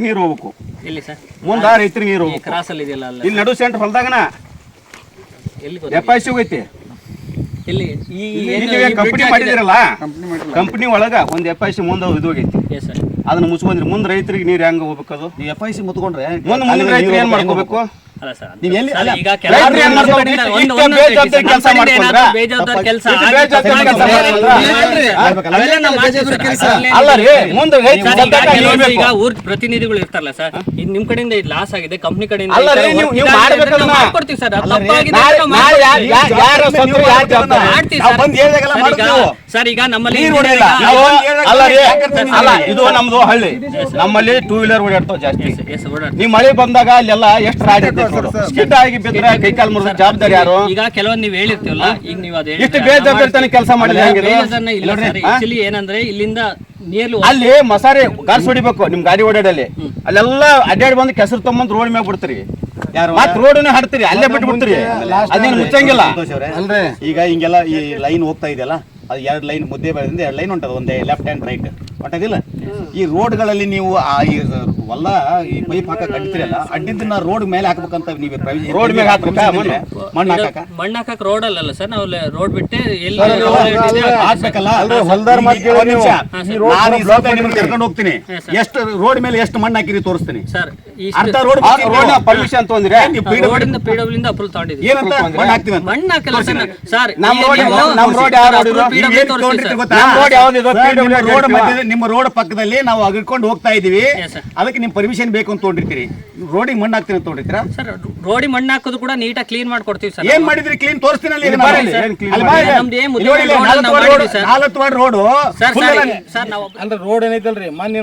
ನೀರು ಹೋಗ್ಬೇಕು. ಎಲ್ಲಿ ಸರ್? ಮುಂದೆ ರೈತರಿಗೆ ನೀರು. ಈ ಕ್ರಾಸ್ ಅಲ್ಲಿ ಇದೆಯಲ್ಲ ಅಲ್ಲ ಇಲ್ಲಿ ನಡು ಸೆಂಟರ್ ಹೊಲದಾಗನ ಎಲ್ಲಿ ಹೋಗೈತಿ. ಎಲ್ಲಿ? ಈ ಇಲ್ಲಿ ಕಂಪನಿ ಮಾಡಿದಿರಲ್ಲ ಕಂಪನಿ ಒಳಗ ಒಂದ್ ಎಫ್ ಮುಂದ ಸಿ ಮುಂದೆ ಇದು ಹೋಗೈತಿ. ಎಸ್ ಸರ್ ಅದನ್ನ ಮುಚ್ಕೊಂಡ್ರಿ ಮುಂದೆ ರೈತರಿಗೆ ನೀರು ಹೆಂಗ ಹೋಗ್ಬೇಕು ಅದು ನೀವು ಎಫ್ ಐ ಸಿ ಮುತ್ಕೊಂಡ್ರೆ ಮುಂದೆ ಮುಂದೆ ರೈತರು ಏನ್ ಮಾಡ್ಕೋಬೇಕು ಅಲ್ಲ ಸರ್ ನೀವು ಎಲ್ಲಿ- ಅಲ್ಲ, ಈಗ ಏನ್ ಒಂದು- ಒಂದು ನಮ್ಮ ಕೆಲ್ಸ ಮಾಡ್ಕೊಂಡ್ರಾ? ಬೇಜವಾಬ್ದಾರಿ ಕೆಲಸ ಕೆಲ್ಸ. ಅಲ್ಲ ರೀ ಮುಂದೆ ಈಗ ಊರ್ ಪ್ರತಿನಿಧಿಗಳು ಇರ್ತಾರಲ್ಲ ಸರ್ ಇದು ನಿಮ್ ಕಡೆಯಿಂದ ಇದು ಲಾಸ್ ಆಗಿದೆ ಕಂಪ್ನಿ ಕಡೆಯಿಂದ ಅಲ್ಲ ರೀ, ನೀವು- ನೀವು. ಮಾಡ್ಕೊಡ್ತೀವಿ ಸರ್ ಅದು ತಪ್ಪಾಗಿದೆ ನಾಳೆ ಯಾರ್-. ಯಾರ್- ಜವಾಬ್ದಾರಿ? ಮಾಡ್ತೀವಿ ಸರ್. ಬಂದು ಹೇಳಿದಾಗೆಲ್ಲ ಈಗ- ಮಾಡ್ತೀವಿ. ಸರ್ ಈಗ ನಮ್ಮಲ್ಲಿ ಅಲ್ಲ ರೀ ಅಲ್ಲ ಇದು ನಮ್ದು ಹಳ್ಳಿ. ನಮ್ಮಲ್ಲಿ ಟೂ ವೀಲರ್ ಓಡಾಡ್ತಾವ ಜಾಸ್ತಿ. ನೀವು ಮಳೆ ಬಂದಾಗ ಅಲ್ಲೆಲ್ಲ ಎಷ್ಟು ರಾಡಿ ಸ್ಕಿಡ್ ಆಗಿ ಬಿದ್ರೆ ಕೈ ಕಾಲ್ ಮುರಿದ ಜವಾಬ್ದಾರಿ ಯಾರು? ಈಗ ಕೆಲವೊಂದು ನೀವು ಹೇಳಿರ್ತೀವಲ್ಲ ಈಗ ನೀವು ಅದು ಇಷ್ಟು ಬೇಜವಾಬ್ದಾರಿ ಕೆಲಸ ಮಾಡಿದ್ರೆ ಏನಂದ್ರೆ ಇಲ್ಲಿಂದ ನಿಯರ್ಲಿ ಅಲ್ಲಿ ಮಸಾರಿ ಗಾರ್ಸ್ ಹೊಡಿಬೇಕು ನಿಮ್ ಗಾಡಿ ಓಡಾಡಲ್ಲಿ. ಅಲ್ಲೆಲ್ಲ ಅಡ್ಡಾಡಿ ಬಂದು ಕೆಸರು ತಗೊಂಡ್ ರೋಡ್ ಮ್ಯಾಗ ಬಿಡ್ತೀರಿ. ಮತ್ ರೋಡ್ನ ಹಡ್ತೀರಿ ಅಲ್ಲೇ ಬಿಟ್ಟು ಬಿಡ್ತೀರಿ ಅದೇನು ಮುಚ್ಚಂಗಿಲ್ಲ. ಅಂದ್ರೆ ಈಗ ಹಿಂಗೆಲ್ಲ ಈ ಲೈನ್ ಹೋಗ್ತಾ ಇದೆಯಲ್ಲ ಅದು ಎರಡು ಲೈನ್ ಮುದ್ದೆ ಬೆಳೆದಿಂದ ಎರಡು ಲೈನ್ ಉಂಟದ ಒಂದೇ ಲೆಫ್ಟ್ ಹ್ಯಾಂಡ್ ರೈಟ್ ಹೊಂಟದಿಲ್ಲ ಈ ರೋಡ್ಗಳಲ್ಲಿ ನೀವು ಆ ಈ ಹೊಲ ಈ ಪೈಪ್ ಹಾಕಕ್ ಅಡ್ಡಿರಲ್ಲ ಅಡ್ಡಿದ್ದನ್ನ ರೋಡ್ ಮೇಲೆ ಹಾಕ್ಬೇಕಂತ ನೀವು ರೋಡ್ ಮೇಲೆ ಹಾಕ್ಬೇಕಾ? ಮಣ್ಣು? ಮಣ್ಣು ಹಾಕಕ ಮಣ್ಣು ಹಾಕಕ್ ರೋಡ್ ಅಲ್ಲಲ್ಲ ಸರ್ ನಾವು ರೋಡ್ ಬಿಟ್ಟೆ ಎಲ್ಲಿ ಹಾಕ್ಬೇಕಲ್ಲ. ನಾನು ಈ ಸಲ ನಿಮ್ಮನ್ನ ಕರ್ಕೊಂಡು ಹೋಗ್ತೀನಿ ಎಷ್ಟು ರೋಡ್ ಮೇಲೆ ಎಷ್ಟು ಮಣ್ಣು ಹಾಕಿರಿ ತೋರಿಸ್ತೀನಿ ಸರ್ ಅರ್ಧ ರೋಡ್ ರೋಡ್ ಪರ್ಮಿಷನ್ ತೊಂದ್ರೆ ರೋಡ್ ಇಂದ ಪಿ ಡಬ್ಲ್ಯೂ ಇಂದ ಅಪ್ರೂವ್ ತಗೊಂಡಿದ್ದೀವಿ ಏನಂತ ಮಣ್ಣು ಹಾಕ್ತೀವಿ ಅಂತ ಮಣ್ಣು ಹಾಕಲ್ಲ ಸರ್ ನಮ್ಮ ರೋಡ್ ಈ road ಯಾವ- ರೋಡ್ road ಇದು? ನೀವು ಏನ್ ತೋರಿಸ್ತೀವಿ ತಗೊಂಡಿರ್ತೀರಿ ಸರ್. ಗೊತ್ತಾ? ನಮ್ road ಯಾವ್ದಿದು? Sir, road? ಮಧ್ಯದಲ್ಲಿ ನಿಮ್ಮ ರೋಡ್ ಪಕ್ಕದಲ್ಲಿ ನಾವು ಅಗಿಡ್ಕೊಂಡು ಹೋಗ್ತಾ ಇದೀವಿ. Yes, sir. ಅದಕ್ಕೆ ನಿಮ್ ಪರ್ಮಿಷನ್ ಬೇಕು ಅಂತ ತೊಗೊಂಡಿರ್ತೀರಿ ರೋಡಿಗೆ ಮಣ್ಣು ಹಾಕ್ತೀನಿ ಅಂತ ತೊಗೊಂಡಿರ್ತೀರಾ ಸರ್ ರೋಡಿ ಮಣ್ಣು ಹಾಕೋದು ಕೂಡ ನೀಟಾಗಿ ಕ್ಲೀನ್ ಮಾಡ್ಕೊಡ್ತೀವಿ ಸರ್ ಏನ್ ಮಾಡಿದ್ರಿ? ಕ್ಲೀನ್ ತೋರಿಸ್ತೀನಿ ಅಲ್ಲಿ ಇಲ್ಲಿ ಬರ್ರಿ, ಏನ್ clean ಅಲ್ಲಿ ಬಾ ಇಲ್ಲಿ. ನಮ್ದು ಏನ್ ಮುದ್ದೆ ಇಲ್ಲಿ ನೋಡಿ, road ನಾವು ನಾಲ್ಕು ವಾರ್ಡ್ ಮಾಡಿದ್ವಿ ಸರ್. ನಾಲ್ಕು ward road sir full sir ಎಲ್ಲ ಸರ್ ನಾವು ಅಂದ್ರೆ ರೋಡ್ ಏನೈತಲ್ರಿ? ಮಣ್ಣು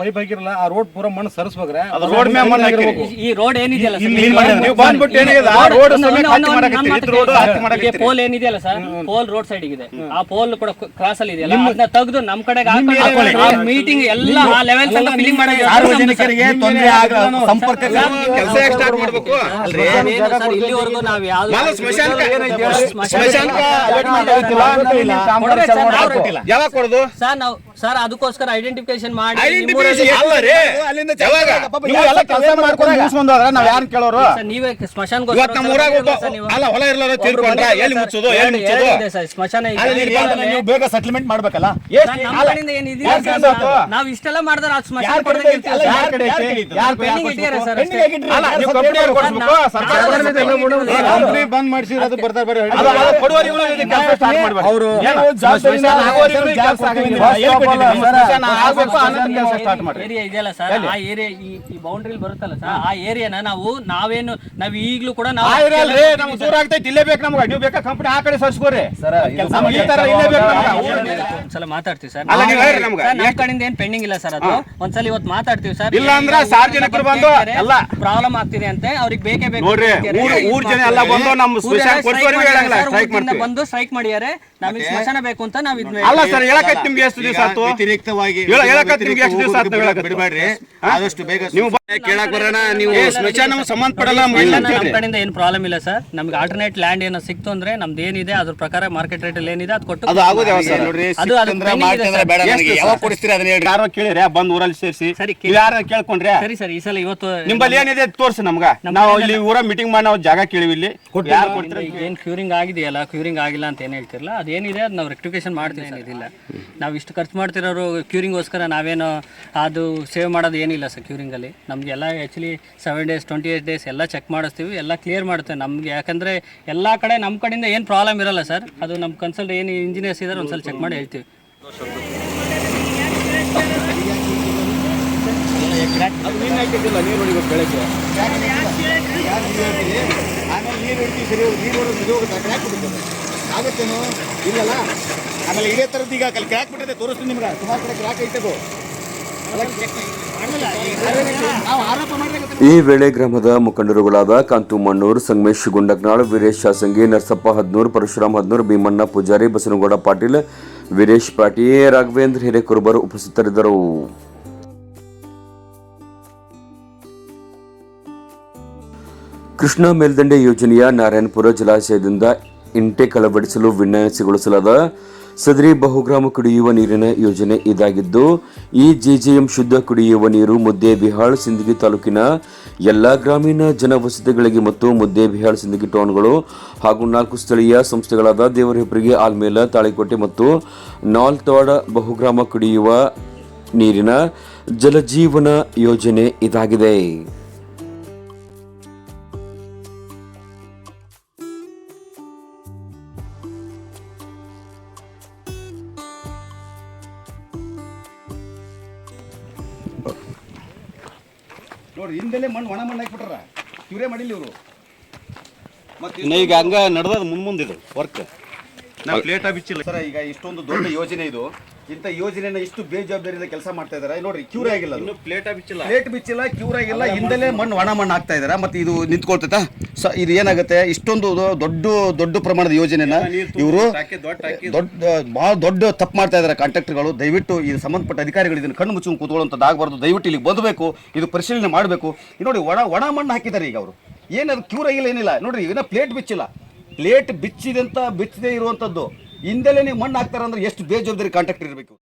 ಪೈಪ್ ಹಾಕಿರಲ್ಲ ಆ ರೋಡ್ ಪೂರಾ ಮಣ್ಣು ಸರಿಸ್ಬೇಕ್ರೆ. ಅದು road ಮ್ಯಾಲ್ ಮಣ್ಣ್ ಹಾಕಿರಿ. ಈ- ರೋಡ್ ಏನಿದೆಯಲ್ಲ ಸರ್ ಇಲ್ಲಿ ಮಾಡಿ- ನೀವು ಬಂದ್ಬಿಟ್ಟು ಏನಿದೆ? ಆ ರೋಡ್ ಸಮೇತ ಹತ್ತಿ ಮಾಡಕತ್ತೀರಿ. ಇದ್ ರೋಡ್ ಹತ್ತಿ ಮಾಡಕತ್ತೀರಿ. ಪೋಲ್ ಏನಿದೆಯಲ್ಲ ಸರ್ ಪೋಲ್ ರೋಡ್ ಸೈಡ್ ಇದೆ ಆ ಪೋಲ್ ಕೂಡ ಕ್ರಾಸ್ ಅಲ್ಲಿ ಇದೆಯಲ್ಲ ಅದನ್ನ ತೆಗೆದು ನಮ್ ಕಡೆಗೆ ಮೀಟಿಂಗ್ ಎಲ್ಲ ಆ ಲೆವೆಲ್ ತನಕ ಫಿಲ್ಲಿಂಗ್ ಮಾಡೋದು ಸಾರ್ವಜನಿಕರಿಗೆ ತೊಂದರೆ ಆಗ ಸಂಪರ್ಕ ಕೆಲಸ ಸ್ಟಾರ್ಟ್ ಮಾಡಬೇಕು? ಅಲ್ರಿ ಸರ್ ಇಲ್ಲಿವರೆಗೂ ನಾವು ಯಾವ್ದು ಸ್ಮಶಾನಕ ಸ್ಮಶಾನಕ. ಯಾವಾಗ ಕೊಡೋದು? ಸರ್ ನಾವು ಸರ್ ಅದಕ್ಕೋಸ್ಕರ ಐಡೆಂಟಿಫಿಕೇಶನ್ ಮಾಡಿ Identification ನಿಮ್ಮೂರಲ್ಲಿ- ಅಲ್ಲ ರೀ. ಯಾವಾಗ? ನೀವು ಎಲ್ಲ ಕೆಲಸ ಮಾಡ್ಕೊಂಡು ಮುಗಿಸ್ಕೊಂಡು ಹೋದ್ರೆ ನಾವ್ ಯಾರು ಕೇಳೋರು? ಸರ್, ನೀವೇ ಸ್ಮಶಾನ ಇವತ್ತು ನಮ್ಮ ಊರಾಗ ಅಲ್ಲ ಹೊಲ ಇರಲ್ಲ ತಿಳ್ಕೊಂಡ್ರ ಎಲ್ಲಿ ಮುಚ್ಚೋದು ಎಲ್ಲಿ ಮುಚ್ಚೋದು? ಸ್ಮಶಾನ ಇದೆ. ನೀವು ಬೇಗ ಸೆಟಲ್ಮೆಂಟ್ ಮಾಡ್ಬೇಕಲ್ಲ ಎಷ್ಟು ಸರ್, ನಮ್ಮ ಕಡೆಯಿಂದ ಏನಿದೆ ನಾವು ಇಷ್ಟೆಲ್ಲ ಮಾಡಿದ್ರೆ ಆ ಸ್ಮಶಾನ ಕೊಡ್ದಂಗೆ ಇರ್ತೀವಿ ಸರ್. ಇಟ್ಟಿದ್ದಾರೆ ಅಷ್ಟೇ. ಅಲ್ಲ ನೀವು ಕಂಪನಿಯವ್ರು ಕೊಡಿಸ್ಬೇಕು ಸರ್ಕಾರ ಕಂಪ್ನಿ ಬಂದ್ ಮಾಡ್ಸಿರೋದು ಬರ್ತಾರೆ ಬರೀ ಅದು ಅದು ಕೊಡುವವರಿಗೂ ಇದು ಕೆಲಸ ಸ್ಟಾರ್ಟ್ ಮಾಡ್ಬೇಕು. ಅವರು ಏನು? ಸ್ಮಶಾನ ಆಗುವವರೆಗೂ ಈ ಕೆಲಸ ಆಗಂಗಿಲ್ಲ. ಎಲ್ಲಿ ಕೊಟ್ಟಿದ್ದೀರಿ? ಸ್ಮಶಾನ ಆಗ್ಬೇಕು ಕೆಲಸ ಏರಿಯಾ ಇದೆಯಲ್ಲ ಸರ್? ಆ ಏರಿಯಾ ಈ ಈ ಬೌಂಡ್ರಿ ಬರುತ್ತಲ್ಲ ಸರ್? ಆ ಏರಿಯಾನ ನಾವು ನಾವೇನು ನಾವ್ ಈಗ್ಲೂ ಕೂಡ ನಾವು ಅಲ್ರಿ ನಮ್ಗ್ ದೂರ ಆಗ್ತೈತಿ ಇಲ್ಲೇ ಬೇಕು ನಮ್ಗೆ. ನೀವು ಬೇಕಾ ಕಂಪನಿ ಆ ಕಡೆ ಸರ್ಸ್ಕೋರಿ. ನಮ್ಗೆ ಈ ತರ ಇಲ್ಲೇ ಬೇಕು ನಮ್ಗೆ. ಒಂದ್ಸಲ ಮಾತಾಡ್ತೀವಿ ಸರ್. ಅಲ್ಲ, ನೀವು ಹೇಳ್ರಿ ನಮ್ಗೆ. ಸರ್, ನಮ್ ಕಡೆಯಿಂದ ಏನ್ ಪೆಂಡಿಂಗ್ ಇಲ್ಲ ಸರ್ ಅದು ಒಂದ್ಸಲ ಇವತ್ತು ಮಾತಾಡ್ತೀವಿ ಸರ್ ಇಲ್ಲ ಅಂದ್ರೆ ಸಾರ್ವಜನಿಕರು ಬಂದು ಎಲ್ಲ ಪ್ರಾಬ್ಲಮ್ ಆಗ್ತಿದೆ ಅಂತೆ ಅವ್ರಿಗೆ ಬೇಕೇ ಬೇಕು ನೋಡ್ರಿ, ಅಂತ ಹೇಳ್ತಾರೆ. ಊರ್- ಊರ್ ಜನ ಎಲ್ಲ ಬಂದು ನಮ್ಮ ಊರೆಲ್ಲ ಸ್ಮಶಾನ strike ಕೊಡ್ಸೋರಿಗೆ ಮಾಡಿದ್ದಾರೆ ಹೇಳಂಗಿಲ್ಲ, ಸರ್, strike ಊರಿಂದ ಮಾಡ್ತೀವಿ. ಬಂದು ಸ್ಟ್ರೈಕ್ ಮಾಡಿದ್ದಾರೆ ನಮಗೆ ಸ್ಮಶಾನ ಬೇಕು ಅಂತ ನಾವ್ ಇದ್ನ ಅಲ್ಲ ಸರ್ ನಿಮ್ಗೆ ಎಷ್ಟು ದಿವಸ ಆಯ್ತು ವ್ಯತಿರಿಕ್ತವಾಗಿ ಹೇಳ- ಹೇಳಕತ್ತಿ ನಿಮ್ಗೆ ಎಷ್ಟು ದಿವಸ ಆಯ್ತು ಹೇಳಕತ್ತಿ? ಬಿಡಬೇಡ್ರಿ ಆದಷ್ಟು ಬೇಗ ನೀವು ಕೇಳಕ್ ಬರೋಣ ನೀವು ಸ್ಮಶಾನ ಸಂಬಂಧ ಪಡಲ್ಲ ಇಲ್ಲ ಅಂತ ನಮ್ಮ ಹೇಳ್ರಿ. ಕಡೆಯಿಂದ ಏನು ಪ್ರಾಬ್ಲಮ್ ಇಲ್ಲ ಸರ್ ನಮ್ಗೆ ಆಲ್ಟರ್ನೇಟ್ ಲ್ಯಾಂಡ್ ಏನೋ ಸಿಕ್ತು ಅಂದ್ರೆ ನಮ್ದು ಏನಿದೆ ಅದ್ರ ಪ್ರಕಾರ ಮಾರ್ಕೆಟ್ ರೇಟ್ ಅಲ್ಲಿ ಏನಿದೆ ಅದು ಕೊಟ್ಟು ಅದು ಆಗೋದು ಸರ್? ನೋಡ್ರಿ ಅದು ಅದು ಸಿಕ್ತಂದ್ರೆ pending ಇದೆ ಮಾಡ್ತಂದ್ರೆ ಸರ್. ಬೇಡ ನನಗೆ? ಯಾವಾಗ ಕೊಡಿಸ್ತೀರಿ ಅದನ್ನ ಹೇಳ್ರಿ. ಯಾರೋ ಕೇಳಿರಿ ಬಂದ್ ಊರಲ್ಲಿ ಸೇರಿಸಿ. ಸರಿ, ಯಾರ ಕೇಳ್ಕೊಂಡ್ರೆ. ಸರಿ ಸರಿ ಈ ಸಲ ಇವತ್ತು ನಿಮ್ಮಲ್ಲಿ ಏನಿದೆ ತೋರ್ಸಿ ನಮ್ಗ. ನಾವು ಇಲ್ಲಿ ಊರ ಮೀಟಿಂಗ್ ಮಾಡಿ ನಾವು ಜಾಗ ಕೇಳಿವಿ ಇಲ್ಲಿ. ಯಾರು ಕೊಡ್ತಾರೆ ಏನು ಕ್ಯೂರಿಂಗ್ ಆಗಿದೆಯಲ್ಲ ಕ್ಯೂರಿಂಗ್ ಆಗಿಲ್ಲ ಅಂತ ಏನು ಹೇಳ್ತಿರಲ್ಲ ಅದೇನಿದೆ ಅದು ನಾವು ರೆಕ್ಟಿಫಿಕೇಶನ್ ಮಾಡ್ತೀವಿ ಸರ್ ಇದಿಲ್ಲ. ನಾವು ಇಷ್ಟು ಖರ್ಚು ಮಾಡ್ತಿರೋರು ಕ್ಯೂರಿಂಗೋಸ್ಕರ ನಾವೇನು ಅದು ಸೇವ್ ಮಾಡೋದು ಏನಿಲ್ಲ ಸರ್ ಕ್ಯೂರಿಂಗಲ್ಲಿ ನಮಗೆಲ್ಲ actually seven days twenty eight days ಎಲ್ಲ ಚೆಕ್ ಮಾಡಿಸ್ತೀವಿ ಎಲ್ಲ ಕ್ಲಿಯರ್ ಮಾಡುತ್ತೆ. ನಮಗೆ ಯಾಕಂದರೆ ಎಲ್ಲ ಕಡೆ ನಮ್ಮ ಕಡೆಯಿಂದ ಏನು ಪ್ರಾಬ್ಲಮ್ ಇರಲ್ಲ ಸರ್ ಅದು ನಮ್ಮ ಕನ್ಸಲ್ಟ್ ಏನು ಇಂಜಿನಿಯರ್ಸ್ ಇದ್ದಾರೆ ಒಂದ್ಸಲ ಚೆಕ್ ಮಾಡಿ ಹೇಳ್ತೀವಿ. ಅದು ನೀನ್ ಹಾಕಿದ್ದಿಲ್ಲ ನೀರು ಹೊಡಿಬೇಕು ಬೆಳಗ್ಗೆ. ಆಮೇಲೆ ನೀರು ಹೊಡಿತೀವಿ ಸರಿ ನೀರು ಹೊಡೆದು ಇದು ಹೋಗುತ್ತೆ ಕ್ರ್ಯಾಕ್ ಬಿಡುತ್ತೆ. ಆಗುತ್ತೇನು? ಇಲ್ಲಲ್ಲ? ಆಮೇಲೆ ಇದೇ ಥರದ್ದು ಈಗ ಅಲ್ಲಿ ಕ್ರ್ಯಾಕ್ ಬಿಟ್ಟಿದೆ ತೋರಿಸ್ತೀನಿ ನಿಮ್ಗೆ. ಸುಮಾರು ಕಡೆ ಕ್ರ್ಯಾಕ್ ಐತದು. ನಾವು ಆರೋಪ ಮಾಡಿದ್ರೆ ಈ ವೇಳೆ ಗ್ರಾಮದ ಮುಖಂಡರುಗಳಾದ ಕಾಂತು ಮಣ್ಣೂರ್ ಸಂಗಮೇಶ್ ಗುಂಡಕ್ನಾಳ್ ವೀರೇಶ್ ಶಾಸಂಗಿ ನರಸಪ್ಪ ಹದ್ನೂರ್ ಪರಶುರಾಮ್ ಹದ್ನೂರ್ ಭೀಮಣ್ಣ ಪೂಜಾರಿ ಬಸನಗೌಡ ಪಾಟೀಲ್ ವೀರೇಶ್ ಪಾಟೀ ರಾಘವೇಂದ್ರ ಹಿರೇಕುರುಬರು ಉಪಸ್ಥಿತರಿದ್ದರು. ಕೃಷ್ಣಾ ಮೇಲ್ದಂಡೆ ಯೋಜನೆಯ ನಾರಾಯಣಪುರ ಜಲಾಶಯದಿಂದ ಇಂಟೆಕ್ ಅಳವಡಿಸಲು ವಿನ್ಯಾಸಗೊಳಿಸಲಾದ ಸದರಿ ಬಹುಗ್ರಾಮ ಕುಡಿಯುವ ನೀರಿನ ಯೋಜನೆ ಇದಾಗಿದ್ದು, ಈ ಜೆಜೆಎಂ ಶುದ್ಧ ಕುಡಿಯುವ ನೀರು ಮುದ್ದೇಬಿಹಾಳ್ ಸಿಂದಗಿ ತಾಲೂಕಿನ ಎಲ್ಲ ಗ್ರಾಮೀಣ ಜನವಸತಿಗಳಿಗೆ ಮತ್ತು ಮುದ್ದೇಬಿಹಾಳ್ ಸಿಂದಗಿ ಟೌನ್ಗಳು ಹಾಗೂ ನಾಲ್ಕು ಸ್ಥಳೀಯ ಸಂಸ್ಥೆಗಳಾದ ದೇವರಹಿಪ್ಪರಿಗೆ ಆಲ್ಮೇಲ, ತಾಳಿಕೋಟೆ ಮತ್ತು ನಾಲ್ತವಾಡ ಬಹುಗ್ರಾಮ ಕುಡಿಯುವ ನೀರಿನ ಜಲಜೀವನ ಯೋಜನೆ ಇದಾಗಿದೆ. ನೋಡ್ರಿ ಹಿಂದೆಲೆ ಮಣ್ಣು ಒಣ ಮಣ್ಣು ಹಾಕ್ಬಿಟ್ರ ಇವರೇ ಮಾಡಿಲ್ಲ ಇವರು. ಮತ್ತೆ ಇನ್ನು ಈಗ ಹಂಗ ನಡೆದ ಮುಂದ್ ಮುಂದಿದು ವರ್ಕ್ ನಾವು ಪ್ಲೇಟ್ ಬಿಚ್ಚಿಲ್ಲ. ಸರ ಈಗ ಇಷ್ಟೊಂದು ದೊಡ್ಡ ಯೋಜನೆ ಇದು. ಇಂಥ ಯೋಜನೆನ ಇಷ್ಟು ಬೇಜವಾಬ್ದಾರಿಯಿಂದ ಕೆಲಸ ಮಾಡ್ತಾ ಇದಾರೆ. ನೋಡ್ರಿ ಕ್ಯೂರ್ ಆಗಿಲ್ಲ ಪ್ಲೇಟ್ ಬಿಚ್ಚಿಲ್ಲ. ಪ್ಲೇಟ್ ಬಿಚ್ಚಿಲ್ಲ ಕ್ಯೂರ್ ಆಗಿಲ್ಲ ಹಿಂದೆಲೆ ಮಣ್ಣು ಒಣ ಮಣ್ಣು ಹಾಕ್ತಾ ಇದಾರೆ. ಮತ್ತೆ ಇದು ನಿಂತ್ಕೊಳ್ತೈತಾ? ಸ ಇದು ಏನಾಗುತ್ತೆ ಇಷ್ಟೊಂದು ದೊಡ್ಡ ದೊಡ್ಡ ಪ್ರಮಾಣದ ಯೋಜನೆನ ಇವರು ದೊಡ್ಡ ಭಾಳ ದೊಡ್ಡ ತಪ್ಪು ಮಾಡ್ತಾ ಇದ್ದಾರೆ ಕಾಂಟ್ರಾಕ್ಟರ್ಗಳು. ದಯವಿಟ್ಟು ಇದು ಸಂಬಂಧಪಟ್ಟ ಅಧಿಕಾರಿಗಳು ಇದನ್ನು ಕಣ್ಣು ಮುಚ್ಚಿಕೊಂಡು ಕೂತ್ಕೊಳ್ಳುವಂಥದ್ದಾಗಬಾರ್ದು ದಯವಿಟ್ಟು ಇಲ್ಲಿಗೆ ಬಂದಬೇಕು ಇದು ಪರಿಶೀಲನೆ ಮಾಡಬೇಕು. ನೋಡಿ ಒಣ ಒಣ ಮಣ್ಣು ಹಾಕಿದ್ದಾರೆ ಈಗ ಅವರು. ಏನದು ಕ್ಯೂರ್ ಆಗಿಲ್ಲ ಏನಿಲ್ಲ. ನೋಡ್ರಿ ಇದನ್ನ ಪ್ಲೇಟ್ ಬಿಚ್ಚಿಲ್ಲ. ಪ್ಲೇಟ್ ಬಿಚ್ಚಿದಂತ ಬಿಚ್ಚದೇ ಇರುವಂಥದ್ದು ಹಿಂದೆಲೇ ನೀವು ಮಣ್ಣು ಹಾಕ್ತಾರೆ ಅಂದ್ರೆ ಎಷ್ಟು ಬೇಜವಾಬ್ದಾರಿ ಕಾಂಟ್ರಾಕ್ಟರ್ ಇರಬೇಕು.